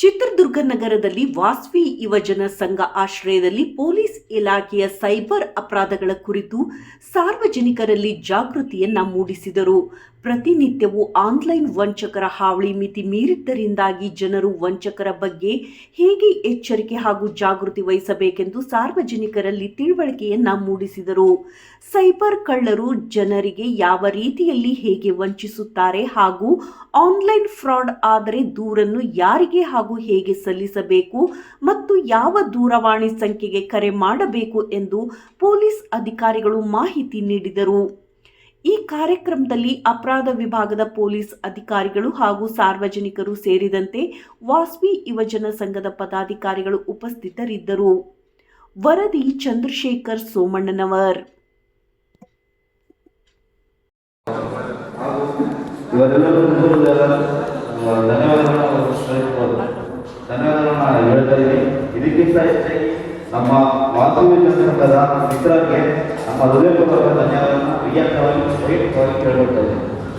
ಚಿತ್ರದುರ್ಗ ನಗರದಲ್ಲಿ ವಾಸ್ವಿ ಯುವಜನ ಸಂಘ ಆಶ್ರಯದಲ್ಲಿ ಪೊಲೀಸ್ ಇಲಾಖೆಯ ಸೈಬರ್ ಅಪರಾಧಗಳ ಕುರಿತು ಸಾರ್ವಜನಿಕರಲ್ಲಿ ಜಾಗೃತಿಯನ್ನ ಮೂಡಿಸಿದರು. ಪ್ರತಿನಿತ್ಯವೂ ಆನ್ಲೈನ್ ವಂಚಕರ ಹಾವಳಿ ಮಿತಿ ಮೀರಿದ್ದರಿಂದಾಗಿ ಜನರು ವಂಚಕರ ಬಗ್ಗೆ ಹೇಗೆ ಎಚ್ಚರಿಕೆ ಹಾಗೂ ಜಾಗೃತಿ ವಹಿಸಬೇಕೆಂದು ಸಾರ್ವಜನಿಕರಲ್ಲಿ ತಿಳುವಳಿಕೆಯನ್ನ ಮೂಡಿಸಿದರು. ಸೈಬರ್ ಕಳ್ಳರು ಜನರಿಗೆ ಯಾವ ರೀತಿಯಲ್ಲಿ ಹೇಗೆ ವಂಚಿಸುತ್ತಾರೆ ಹಾಗೂ ಆನ್ಲೈನ್ ಫ್ರಾಡ್ ಆದರೆ ದೂರನ್ನು ಯಾರಿಗೆ ಹಾಗೂ ಹೇಗೆ ಸಲ್ಲಿಸಬೇಕು ಮತ್ತು ಯಾವ ದೂರವಾಣಿ ಸಂಖ್ಯೆಗೆ ಕರೆ ಮಾಡಬೇಕು ಎಂದು ಪೊಲೀಸ್ ಅಧಿಕಾರಿಗಳು ಮಾಹಿತಿ ನೀಡಿದರು. ಈ ಕಾರ್ಯಕ್ರಮದಲ್ಲಿ ಅಪರಾಧ ವಿಭಾಗದ ಪೊಲೀಸ್ ಅಧಿಕಾರಿಗಳು ಹಾಗೂ ಸಾರ್ವಜನಿಕರು ಸೇರಿದಂತೆ ವಾಸ್ವಿ ಯುವಜನ ಸಂಘದ ಪದಾಧಿಕಾರಿಗಳು ಉಪಸ್ಥಿತರಿದ್ದರು. ವರದಿ ಚಂದ್ರಶೇಖರ್ ಸೋಮಣ್ಣನವರ್. ಧನ್ಯವಾದಗಳನ್ನು ಹೇಳ್ತಾ ಇದ್ದೀನಿ. ಇದಕ್ಕಿಂತ ಹೆಚ್ಚಾಗಿ ನಮ್ಮ ವಾಸವಿ ಸಂಘದ ಮಿತ್ರರಿಗೆ ನಮ್ಮ ಹೃದಯಪೂರ್ವಕ ಧನ್ಯವಾದಗಳನ್ನು ವೈಯಕ್ತಿಕವಾಗಿ ವೈಯಕ್ತಿಕವಾಗಿ ಹೇಳ್ಕೊಳ್ತಾ ಇದ್ದೀನಿ